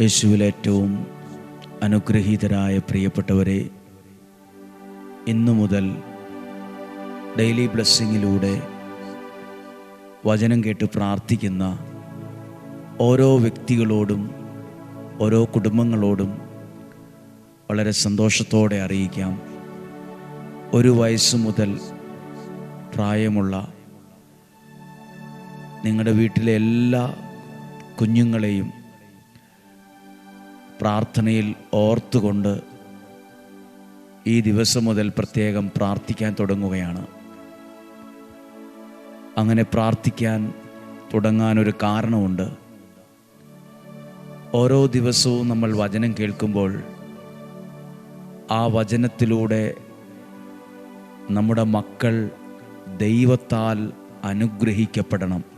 യേശുവിൽ ഏറ്റവും അനുഗ്രഹീതരായ പ്രിയപ്പെട്ടവരെ ഇന്നു മുതൽ ഡെയിലി ബ്ലെസ്സിങ്ങിലൂടെ വചനം കേട്ട് പ്രാർത്ഥിക്കുന്ന ഓരോ വ്യക്തികളോടും ഓരോ കുടുംബങ്ങളോടും വളരെ സന്തോഷത്തോടെ അറിയിക്കാം. ഒരു വയസ്സ് മുതൽ പ്രായമുള്ള നിങ്ങളുടെ വീട്ടിലെ എല്ലാ കുഞ്ഞുങ്ങളെയും പ്രാർത്ഥനയിൽ ഓർത്തുകൊണ്ട് ഈ ദിവസം മുതൽ പ്രത്യേകം പ്രാർത്ഥിക്കാൻ തുടങ്ങുകയാണ്. അങ്ങനെ പ്രാർത്ഥിക്കാൻ തുടങ്ങാനൊരു കാരണമുണ്ട്. ഓരോ ദിവസവും നമ്മൾ വചനം കേൾക്കുമ്പോൾ ആ വചനത്തിലൂടെ നമ്മുടെ മക്കൾ ദൈവത്താൽ അനുഗ്രഹിക്കപ്പെടണം.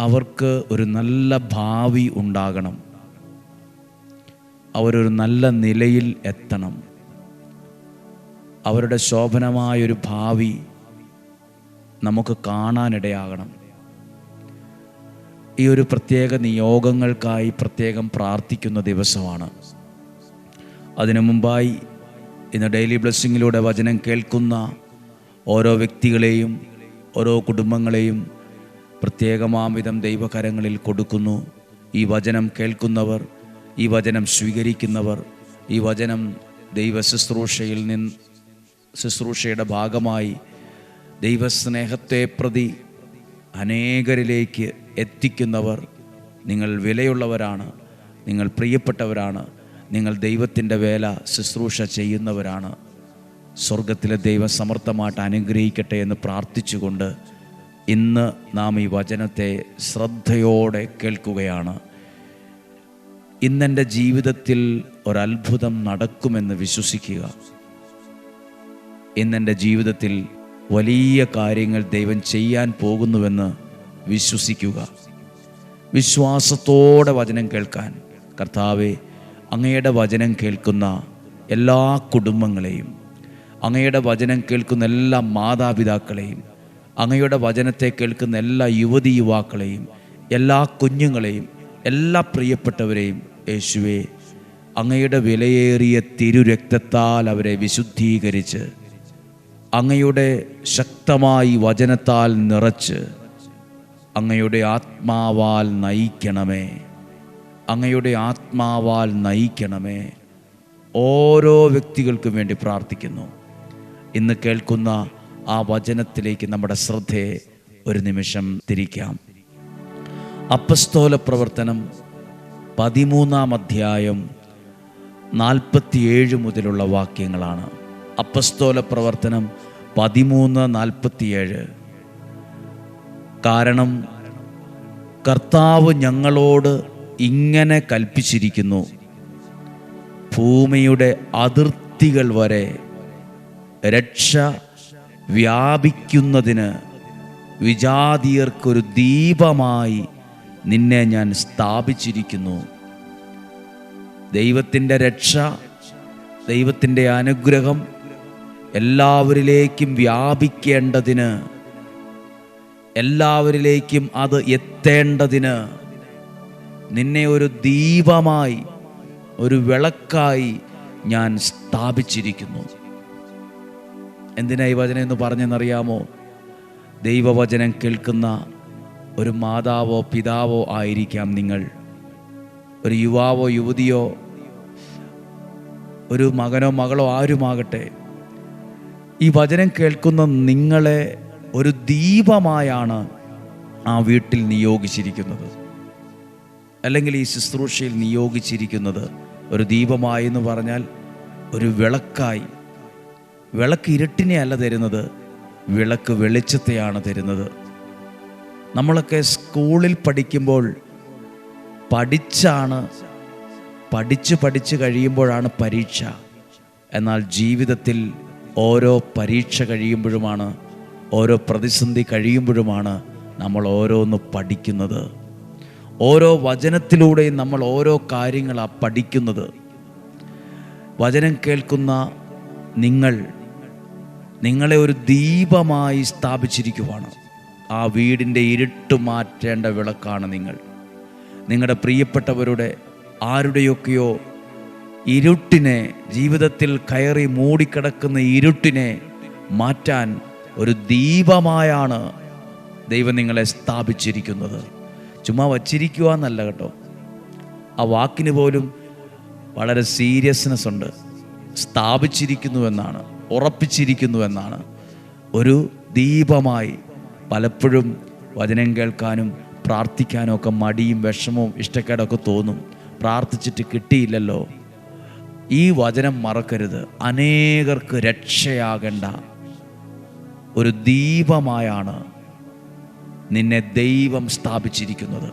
അവർക്ക് ഒരു നല്ല ഭാവി ഉണ്ടാകണം. അവരൊരു നല്ല നിലയിൽ എത്തണം. അവരുടെ ശോഭനമായൊരു ഭാവി നമുക്ക് കാണാനിടയാകണം. ഈ ഒരു പ്രത്യേക നിയോഗങ്ങൾക്കായി പ്രത്യേകം പ്രാർത്ഥിക്കുന്ന ദിവസമാണ്. അതിനു മുമ്പായി ഇന്ന് ഡെയിലി ബ്ലെസ്സിങ്ങിലൂടെ വചനം കേൾക്കുന്ന ഓരോ വ്യക്തികളെയും ഓരോ കുടുംബങ്ങളെയും പ്രത്യേകമാം വിധം ദൈവകരങ്ങളിൽ കൊടുക്കുന്നു. ഈ വചനം കേൾക്കുന്നവർ ഈ വചനം സ്വീകരിക്കുന്നവർ ഈ വചനം ദൈവ ശുശ്രൂഷയിൽ നിന്ന് ശുശ്രൂഷയുടെ ഭാഗമായി ദൈവസ്നേഹത്തെ പ്രതി അനേകരിലേക്ക് എത്തിക്കുന്നവർ നിങ്ങൾ വിലയുള്ളവരാണ് നിങ്ങൾ പ്രിയപ്പെട്ടവരാണ് നിങ്ങൾ ദൈവത്തിന്റെ വേല ശുശ്രൂഷ ചെയ്യുന്നവരാണ്. സ്വർഗത്തിലെ ദൈവം സമർത്ഥമായിട്ട് അനുഗ്രഹിക്കട്ടെ എന്ന് പ്രാർത്ഥിച്ചുകൊണ്ട് ഇന്ന് നാം ഈ വചനത്തെ ശ്രദ്ധയോടെ കേൾക്കുകയാണ്. ഇന്നെന്റെ ജീവിതത്തിൽ ഒരത്ഭുതം നടക്കുമെന്ന് വിശ്വസിക്കുക. ഇന്നെന്റെ ജീവിതത്തിൽ വലിയ കാര്യങ്ങൾ ദൈവം ചെയ്യാൻ പോകുന്നുവെന്ന് വിശ്വസിക്കുക. വിശ്വാസത്തോടെ വചനം കേൾക്കാൻ. കർത്താവെ അങ്ങയുടെ വചനം കേൾക്കുന്ന എല്ലാ കുടുംബങ്ങളെയും അങ്ങയുടെ വചനം കേൾക്കുന്ന എല്ലാ മാതാപിതാക്കളെയും അങ്ങയുടെ വചനത്തെ കേൾക്കുന്ന എല്ലാ യുവതി യുവാക്കളെയും എല്ലാ കുഞ്ഞുങ്ങളെയും എല്ലാ പ്രിയപ്പെട്ടവരെയും യേശുവെ അങ്ങയുടെ വിലയേറിയ തിരുരക്തത്താൽ അവരെ വിശുദ്ധീകരിച്ച് അങ്ങയുടെ ശക്തമായി വചനത്താൽ നിറച്ച് അങ്ങയുടെ ആത്മാവാൽ നയിക്കണമേ അങ്ങയുടെ ആത്മാവാൽ നയിക്കണമേ. ഓരോ വ്യക്തികൾക്കും വേണ്ടി പ്രാർത്ഥിക്കുന്നു. ഇന്ന് കേൾക്കുന്ന ആ വചനത്തിലേക്ക് നമ്മുടെ ശ്രദ്ധയെ ഒരു നിമിഷം തിരിക്കാം. അപ്പസ്തോല പ്രവർത്തനം പതിമൂന്നാം അധ്യായം നാൽപ്പത്തിയേഴ് മുതലുള്ള വാക്യങ്ങളാണ്. അപ്പസ്തോല പ്രവർത്തനം പതിമൂന്ന് നാൽപ്പത്തിയേഴ്. കാരണം കർത്താവ് ഞങ്ങളോട് ഇങ്ങനെ കൽപ്പിച്ചിരിക്കുന്നു. ഭൂമിയുടെ അതിർത്തികൾ വരെ രക്ഷ വ്യാപിക്കുന്നതിന് വിജാതീയർക്കൊരു ദീപമായി നിന്നെ ഞാൻ സ്ഥാപിച്ചിരിക്കുന്നു. ദൈവത്തിന്റെ രക്ഷ ദൈവത്തിന്റെ അനുഗ്രഹം എല്ലാവരിലേക്കും വ്യാപിക്കേണ്ടതിന് എല്ലാവരിലേക്കും അത് എത്തേണ്ടതിന് നിന്നെ ഒരു ദീപമായി ഒരു വിളക്കായി ഞാൻ സ്ഥാപിച്ചിരിക്കുന്നു. എന്തിനാ ഈ വചനം എന്ന് പറഞ്ഞെന്നറിയാമോ? ദൈവവചനം കേൾക്കുന്ന ഒരു മാതാവോ പിതാവോ ആയിരിക്കാം നിങ്ങൾ. ഒരു യുവാവോ യുവതിയോ ഒരു മകനോ മകളോ ആരുമാകട്ടെ ഈ വചനം കേൾക്കുന്ന നിങ്ങളെ ഒരു ദീപമായാണ് ആ വീട്ടിൽ നിയോഗിച്ചിരിക്കുന്നത്. അല്ലെങ്കിൽ ഈ ശുശ്രൂഷയിൽ നിയോഗിച്ചിരിക്കുന്നത്. ഒരു ദീപമായി എന്ന് പറഞ്ഞാൽ ഒരു വിളക്കായി. വിളക്ക് ഇരുട്ടിനെ അല്ല തരുന്നത് വിളക്ക് വെളിച്ചത്തെയാണ് തരുന്നത്. നമ്മളൊക്കെ സ്കൂളിൽ പഠിക്കുമ്പോൾ പഠിച്ചാണ് പഠിച്ച് പഠിച്ച് കഴിയുമ്പോഴാണ് പരീക്ഷ. എന്നാൽ ജീവിതത്തിൽ ഓരോ പരീക്ഷ കഴിയുമ്പോഴുമാണ് ഓരോ പ്രതിസന്ധി കഴിയുമ്പോഴുമാണ് നമ്മൾ ഓരോന്ന് പഠിക്കുന്നത്. ഓരോ വചനത്തിലൂടെയും നമ്മൾ ഓരോ കാര്യങ്ങളാണ് പഠിക്കുന്നത്. വചനം കേൾക്കുന്ന നിങ്ങൾ നിങ്ങളെ ഒരു ദീപമായി സ്ഥാപിച്ചിരിക്കുവാണ്. ആ വീടിന്റെ ഇരുട്ട് മാറ്റേണ്ട വിളക്കാണ് നിങ്ങൾ. നിങ്ങളുടെ പ്രിയപ്പെട്ടവരുടെ ആരുടെയൊക്കെയോ ഇരുട്ടിനെ ജീവിതത്തിൽ കയറി മൂടിക്കിടക്കുന്ന ഇരുട്ടിനെ മാറ്റാൻ ഒരു ദീപമായാണ് ദൈവം നിങ്ങളെ സ്ഥാപിച്ചിരിക്കുന്നത്. ചുമ്മാ വച്ചിരിക്കുക എന്നല്ല കേട്ടോ. ആ വാക്കിന് പോലും വളരെ സീരിയസ്നെസ് ഉണ്ട്. സ്ഥാപിച്ചിരിക്കുന്നു എന്നാണ് ഉറപ്പിച്ചിരിക്കുന്നു എന്നാണ് ഒരു ദീപമായി പലപ്പോഴും വചനം കേൾക്കാനും പ്രാർത്ഥിക്കാനും ഒക്കെ മടിയും വിഷമവും ഇഷ്ടക്കേടൊക്കെ തോന്നും. പ്രാർത്ഥിച്ചിട്ട് കിട്ടിയില്ലല്ലോ. ഈ വചനം മറക്കരുത്. അനേകർക്ക് രക്ഷയാകേണ്ട. ഒരു ദീപമായാണ് നിന്നെ ദൈവം സ്ഥാപിച്ചിരിക്കുന്നത്.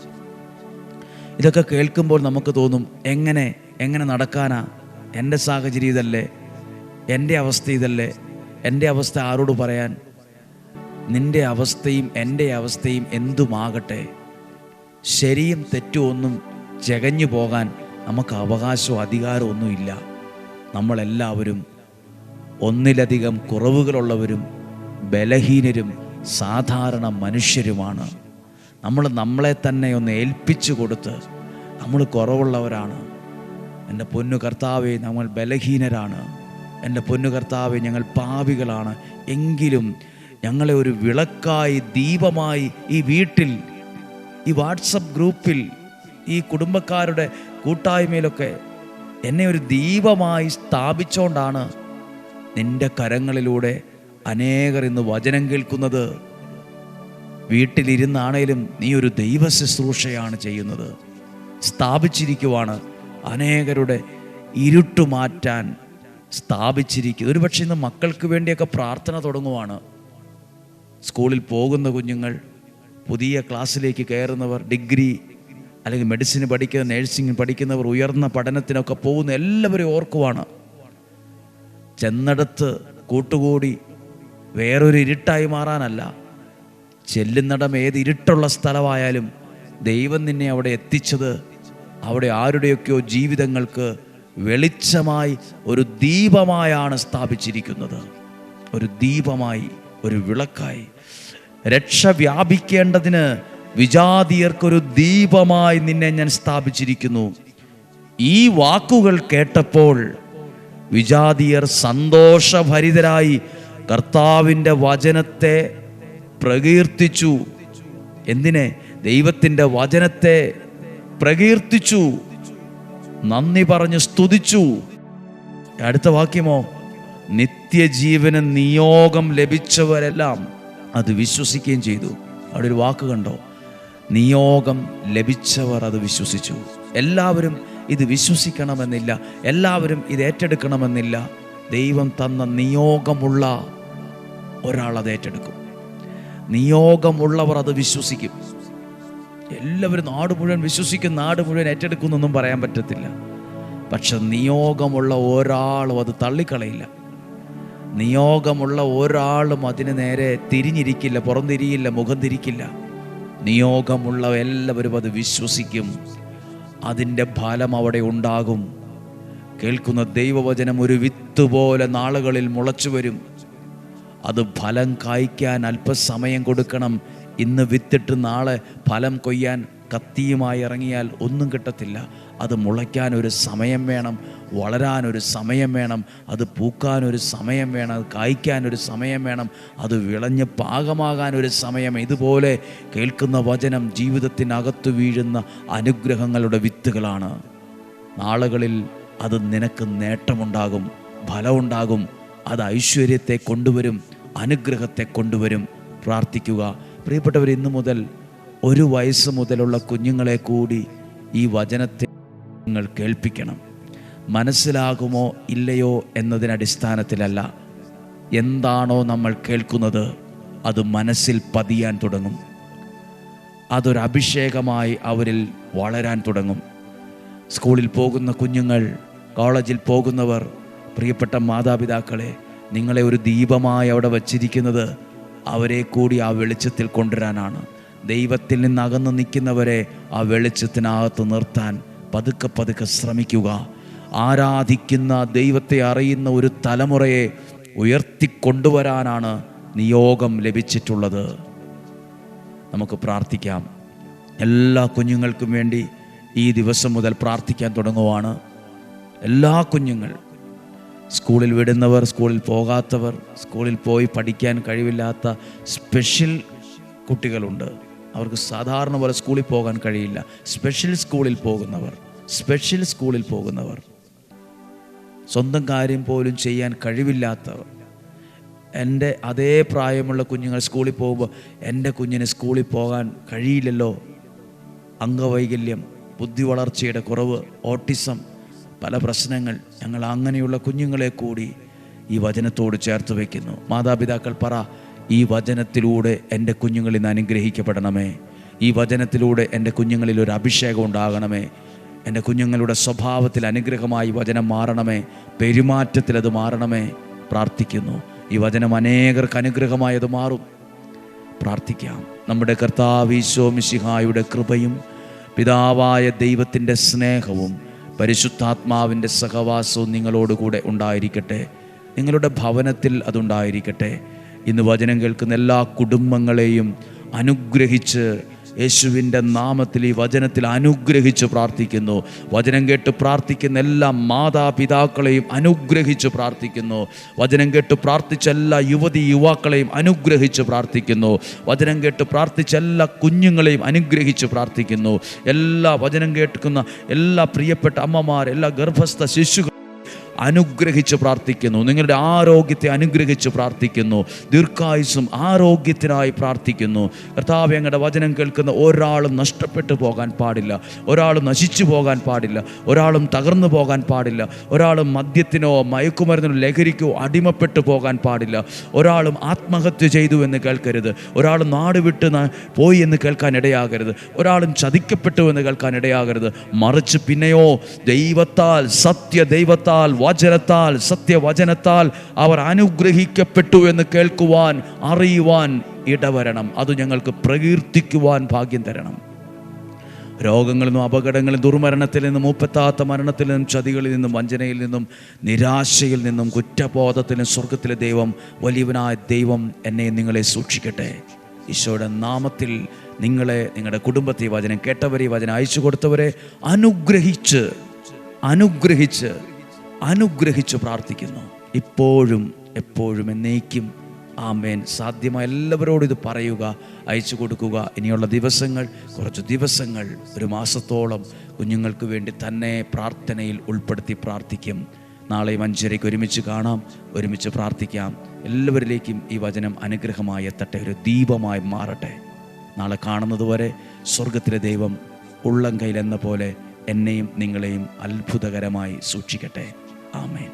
ഇതൊക്കെ കേൾക്കുമ്പോൾ നമുക്ക് തോന്നും എങ്ങനെ? എങ്ങനെ നടക്കാനാ? എന്റെ സാഹചര്യം ഇതല്ലേ? എന്റെ അവസ്ഥ ഇതല്ലേ? എന്റെ അവസ്ഥ ആരോട് പറയാൻ? നിന്റെ അവസ്ഥയും എന്റെ അവസ്ഥയും എന്തുമാകട്ടെ? ശരിയും തെറ്റും ഒന്നും ചകഞ്ഞു പോകാൻ നമുക്ക് അവകാശവും അധികാരവും ഒന്നുമില്ല. നമ്മളെല്ലാവരും ഒന്നിലധികം കുറവുകളുള്ളവരും ബലഹീനരും സാധാരണ മനുഷ്യരുമാണ്. നമ്മൾ നമ്മളെ തന്നെ ഒന്ന് ഏൽപ്പിച്ചു കൊടുത്ത് നമ്മൾ കുറവുള്ളവരാണ്. എന്റെ പൊന്നു കർത്താവെ നമ്മൾ ബലഹീനരാണ്. എന്റെ പൊന്നു കർത്താവെ ഞങ്ങൾ പാവികളാണ് എങ്കിലും ഞങ്ങളെ ഒരു വിളക്കായി ദീപമായി ഈ വീട്ടിൽ ഈ വാട്സപ്പ് ഗ്രൂപ്പിൽ ഈ കുടുംബക്കാരുടെ കൂട്ടായ്മയിലൊക്കെ എന്നെ ഒരു ദീപമായി സ്ഥാപിച്ചുകൊണ്ടാണ് നിന്റെ കരങ്ങളിലൂടെ അനേകർ ഇന്ന് വചനം കേൾക്കുന്നത്. വീട്ടിലിരുന്നാണേലും നീ ഒരു ദൈവ ശുശ്രൂഷയാണ് ചെയ്യുന്നത്. സ്ഥാപിച്ചിരിക്കുവാണ് അനേകരുടെ ഇരുട്ട് മാറ്റാൻ സ്ഥാപിച്ചിരിക്കുന്നത്. ഒരുപക്ഷെ ഇന്ന് മക്കൾക്ക് വേണ്ടിയൊക്കെ പ്രാർത്ഥന തുടങ്ങുവാണ്. സ്കൂളിൽ പോകുന്ന കുഞ്ഞുങ്ങൾ പുതിയ ക്ലാസ്സിലേക്ക് കയറുന്നവർ ഡിഗ്രി അല്ലെങ്കിൽ മെഡിസിൻ പഠിക്കുന്ന നേഴ്സിംഗ് പഠിക്കുന്നവർ ഉയർന്ന പഠനത്തിനൊക്കെ പോകുന്ന എല്ലാവരും ഓർക്കുവാണ്. ചെന്നിടത്ത് കൂട്ടുകൂടി വേറൊരു ഇരുട്ടായി മാറാനല്ല. ചെല്ലുന്നിടം ഏത് ഇരുട്ടുള്ള സ്ഥലമായാലും ദൈവം നിന്നെ അവിടെ എത്തിച്ചത് അവിടെ ആരുടെയൊക്കെയോ ജീവിതങ്ങൾക്ക് വെളിച്ചമായി ഒരു ദീപമായാണ് സ്ഥാപിച്ചിരിക്കുന്നത്. ഒരു ദീപമായി ഒരു വിളക്കായി. രക്ഷ വ്യാപിക്കേണ്ടതിന് വിജാതിയർക്കൊരു ദീപമായി നിന്നെ ഞാൻ സ്ഥാപിച്ചിരിക്കുന്നു. ഈ വാക്കുകൾ കേട്ടപ്പോൾ വിജാതിയർ സന്തോഷഭരിതരായി കർത്താവിന്റെ വചനത്തെ പ്രകീർത്തിച്ചു. എന്തിനെ? ദൈവത്തിന്റെ വചനത്തെ പ്രകീർത്തിച്ചു. നന്ദി പറഞ്ഞ് സ്തുതിച്ചു. അടുത്ത വാക്യമോ? നിത്യജീവന് നിയോഗം ലഭിച്ചവരെല്ലാം അത് വിശ്വസിക്കുകയും ചെയ്തു. അവിടെ ഒരു വാക്ക് കണ്ടോ? നിയോഗം ലഭിച്ചവർ അത് വിശ്വസിച്ചു. എല്ലാവരും ഇത് വിശ്വസിക്കണമെന്നില്ല. എല്ലാവരും ഇത് ഏറ്റെടുക്കണമെന്നില്ല. ദൈവം തന്ന നിയോഗമുള്ള ഒരാൾ അത് ഏറ്റെടുക്കും. നിയോഗമുള്ളവർ അത് വിശ്വസിക്കും. എല്ലാവരും നാട് മുഴുവൻ വിശ്വസിക്കും നാട് മുഴുവൻ ഏറ്റെടുക്കുന്നൊന്നും പറയാൻ പറ്റത്തില്ല. പക്ഷെ നിയോഗമുള്ള ഒരാളും അത് തള്ളിക്കളയില്ല. നിയോഗമുള്ള ഒരാളും അതിന് നേരെ തിരിഞ്ഞിരിക്കില്ല പുറംതിരിയില്ല മുഖം തിരിക്കില്ല നിയോഗമുള്ള എല്ലാവരും അത് വിശ്വസിക്കും. അതിന്റെ ഫലം അവിടെ ഉണ്ടാകും. കേൾക്കുന്ന ദൈവവചനം ഒരു വിത്ത് പോലെ നാളുകളിൽ മുളച്ചു വരും. അത് ഫലം കായ്ക്കാൻ അല്പസമയം കൊടുക്കണം. ഇന്ന് വിത്തിട്ട് നാളെ ഫലം കൊയ്യാൻ കത്തിയുമായി ഇറങ്ങിയാൽ ഒന്നും കിട്ടത്തില്ല. അത് മുളയ്ക്കാൻ ഒരു സമയം വേണം വളരാൻ ഒരു സമയം വേണം അത് പൂക്കാൻ ഒരു സമയം വേണം അത് കായ്ക്കാൻ ഒരു സമയം വേണം അത് വിളഞ്ഞ് പാകമാകാൻ ഒരു സമയം. ഇതുപോലെ കേൾക്കുന്ന വചനം ജീവിതത്തിനകത്ത് വീഴുന്ന അനുഗ്രഹങ്ങളുടെ വിത്തുകളാണ്. നാളുകളിൽ അത് നിനക്ക് നേട്ടമുണ്ടാകും ഫലമുണ്ടാകും അത് ഐശ്വര്യത്തെ കൊണ്ടുവരും അനുഗ്രഹത്തെ കൊണ്ടുവരും. പ്രാർത്ഥിക്കുക. പ്രിയപ്പെട്ടവർ ഇന്നു മുതൽ ഒരു വയസ്സ് മുതലുള്ള കുഞ്ഞുങ്ങളെ കൂടി ഈ വചനത്തെ നിങ്ങൾ കേൾപ്പിക്കണം. മനസ്സിലാകുമോ ഇല്ലയോ എന്നതിനടിസ്ഥാനത്തിലല്ല എന്താണോ നമ്മൾ കേൾക്കുന്നത് അത് മനസ്സിൽ പതിയാൻ തുടങ്ങും. അതൊരു അഭിഷേകമായി അവരിൽ വളരാൻ തുടങ്ങും. സ്കൂളിൽ പോകുന്ന കുഞ്ഞുങ്ങൾ കോളേജിൽ പോകുന്നവർ പ്രിയപ്പെട്ട മാതാപിതാക്കളെ നിങ്ങളെ ഒരു ദീപമായി അവിടെ വച്ചിരിക്കുന്നത് അവരെ കൂടി ആ വെളിച്ചത്തിൽ കൊണ്ടുവരാനാണ്. ദൈവത്തിൽ നിന്ന് അകന്നു നിൽക്കുന്നവരെ ആ വെളിച്ചത്തിനകത്ത് നിർത്താൻ പതുക്കെ പതുക്കെ ശ്രമിക്കുക. ആരാധിക്കുന്ന ദൈവത്തെ അറിയുന്ന ഒരു തലമുറയെ ഉയർത്തിക്കൊണ്ടുവരാനാണ് നിയോഗം ലഭിച്ചിട്ടുള്ളത്. നമുക്ക് പ്രാർത്ഥിക്കാം. എല്ലാ കുഞ്ഞുങ്ങൾക്കും വേണ്ടി ഈ ദിവസം മുതൽ പ്രാർത്ഥിക്കാൻ തുടങ്ങുവാണ്. എല്ലാ കുഞ്ഞുങ്ങൾ. സ്കൂളിൽ വിടുന്നവർ സ്കൂളിൽ പോകാത്തവർ സ്കൂളിൽ പോയി പഠിക്കാൻ കഴിവില്ലാത്ത സ്പെഷ്യൽ കുട്ടികളുണ്ട്. അവർക്ക് സാധാരണ പോലെ സ്കൂളിൽ പോകാൻ കഴിയില്ല. സ്പെഷ്യൽ സ്കൂളിൽ പോകുന്നവർ സ്പെഷ്യൽ സ്കൂളിൽ പോകുന്നവർ. സ്വന്തം കാര്യം പോലും ചെയ്യാൻ കഴിവില്ലാത്തവർ. എന്റെ അതേ പ്രായമുള്ള കുഞ്ഞുങ്ങൾ സ്കൂളിൽ പോകുമ്പോൾ എന്റെ കുഞ്ഞിന് സ്കൂളിൽ പോകാൻ കഴിയില്ലല്ലോ. അംഗവൈകല്യം ബുദ്ധി വളർച്ചയുടെ കുറവ് ഓട്ടിസം പല പ്രശ്നങ്ങൾ ഞങ്ങൾ അങ്ങനെയുള്ള കുഞ്ഞുങ്ങളെ കൂടി ഈ വചനത്തോട് ചേർത്ത് വയ്ക്കുന്നു. മാതാപിതാക്കൾ പറ ഈ വചനത്തിലൂടെ എന്റെ കുഞ്ഞുങ്ങളിൽ നിന്ന് അനുഗ്രഹിക്കപ്പെടണമേ. ഈ വചനത്തിലൂടെ എന്റെ കുഞ്ഞുങ്ങളിൽ ഒരു അഭിഷേകം ഉണ്ടാകണമേ. എന്റെ കുഞ്ഞുങ്ങളുടെ സ്വഭാവത്തിൽ അനുഗ്രഹമായി വചനം മാറണമേ. പെരുമാറ്റത്തിൽ അത് മാറണമേ. പ്രാർത്ഥിക്കുന്നു. ഈ വചനം അനേകർക്ക് അനുഗ്രഹമായി അത് മാറും. പ്രാർത്ഥിക്കാം. നമ്മുടെ കർത്താവ് മിശിഹായുടെ കൃപയും പിതാവായ ദൈവത്തിന്റെ സ്നേഹവും പരിശുദ്ധാത്മാവിന്റെ സഹവാസവും നിങ്ങളോടുകൂടെ ഉണ്ടായിരിക്കട്ടെ. നിങ്ങളുടെ ഭവനത്തിൽ അതുണ്ടായിരിക്കട്ടെ. ഇന്ന് വചനം കേൾക്കുന്ന എല്ലാ കുടുംബങ്ങളെയും അനുഗ്രഹിച്ച് യേശുവിന്റെ നാമത്തിൽ ഈ വചനത്തിൽ അനുഗ്രഹിച്ച് പ്രാർത്ഥിക്കുന്നു. വചനം കേട്ട് പ്രാർത്ഥിക്കുന്ന എല്ലാ മാതാപിതാക്കളെയും അനുഗ്രഹിച്ച് പ്രാർത്ഥിക്കുന്നു. വചനം കേട്ട് പ്രാർത്ഥിച്ച എല്ലാ യുവതി യുവാക്കളെയും അനുഗ്രഹിച്ച് പ്രാർത്ഥിക്കുന്നു. വചനം കേട്ട് പ്രാർത്ഥിച്ച എല്ലാ കുഞ്ഞുങ്ങളെയും അനുഗ്രഹിച്ച് പ്രാർത്ഥിക്കുന്നു. എല്ലാ വചനം കേൾക്കുന്ന എല്ലാ പ്രിയപ്പെട്ട അമ്മമാർ എല്ലാ ഗർഭസ്ഥ ശിശുക്കൾ അനുഗ്രഹിച്ച് പ്രാർത്ഥിക്കുന്നു. നിങ്ങളുടെ ആരോഗ്യത്തെ അനുഗ്രഹിച്ച് പ്രാർത്ഥിക്കുന്നു. ദീർഘായുസും ആരോഗ്യത്തിനായി പ്രാർത്ഥിക്കുന്നു. കർത്താവ് ഞങ്ങളുടെ വചനം കേൾക്കുന്ന ഒരാളും നഷ്ടപ്പെട്ടു പോകാൻ പാടില്ല. ഒരാളും നശിച്ചു പോകാൻ പാടില്ല. ഒരാളും തകർന്നു പോകാൻ പാടില്ല. ഒരാളും മദ്യത്തിനോ മയക്കുമരുന്നിനോ ലഹരിക്കോ അടിമപ്പെട്ടു പോകാൻ പാടില്ല. ഒരാളും ആത്മഹത്യ ചെയ്തു എന്ന് കേൾക്കരുത്. ഒരാളും നാട് വിട്ട് പോയി എന്ന് കേൾക്കാൻ ഇടയാകരുത്. ഒരാളും ചതിക്കപ്പെട്ടു എന്ന് കേൾക്കാൻ ഇടയാകരുത്. മറിച്ച് പിന്നെയോ ദൈവത്താൽ സത്യ ദൈവത്താൽ വചനത്താൽ സത്യവചനത്താൽ അവർ അനുഗ്രഹിക്കപ്പെട്ടു എന്ന് കേൾക്കുവാൻ അറിയുവാൻ ഇടവരണം. അത് ഞങ്ങൾക്ക് പ്രകീർത്തിക്കുവാൻ ഭാഗ്യം തരണം. രോഗങ്ങളിൽ നിന്നും അപകടങ്ങളിൽ ദുർമരണത്തിൽ നിന്നും മൂപ്പത്താത്ത മരണത്തിൽ നിന്നും ചതികളിൽ നിന്നും വഞ്ചനയിൽ നിന്നും നിരാശയിൽ നിന്നും കുറ്റബോധത്തിൽ സ്വർഗത്തിലെ ദൈവം വലിയവനായ ദൈവം എന്നെ നിങ്ങളെ സൂക്ഷിക്കട്ടെ. ഈശോയുടെ നാമത്തിൽ നിങ്ങളെ നിങ്ങളുടെ കുടുംബത്തെ വചനം കേട്ടവരെ വചനം അയച്ചു കൊടുത്തവരെ അനുഗ്രഹിച്ച് അനുഗ്രഹിച്ച് അനുഗ്രഹിച്ച് പ്രാർത്ഥിക്കുന്നു. ഇപ്പോഴും എപ്പോഴും എന്നേക്കും. ആമേൻ. സാധ്യമായ എല്ലാവരോടും ഇത് പറയുക അയച്ചു കൊടുക്കുക. ഇനിയുള്ള ദിവസങ്ങൾ കുറച്ച് ദിവസങ്ങൾ ഒരു മാസത്തോളം കുഞ്ഞുങ്ങൾക്ക് വേണ്ടി തന്നെ പ്രാർത്ഥനയിൽ ഉൾപ്പെടുത്തി പ്രാർത്ഥിക്കും. നാളെയും അഞ്ചരയ്ക്ക് ഒരുമിച്ച് കാണാം ഒരുമിച്ച് പ്രാർത്ഥിക്കാം. എല്ലാവരിലേക്കും ഈ വചനം അനുഗ്രഹമായി എത്തട്ടെ ഒരു ദീപമായി മാറട്ടെ. നാളെ കാണുന്നതുവരെ സ്വർഗത്തിലെ ദൈവം ഉള്ളം കയ്യിലെന്ന പോലെ എന്നെയും നിങ്ങളെയും അത്ഭുതകരമായി സൂക്ഷിക്കട്ടെ. ആമേൻ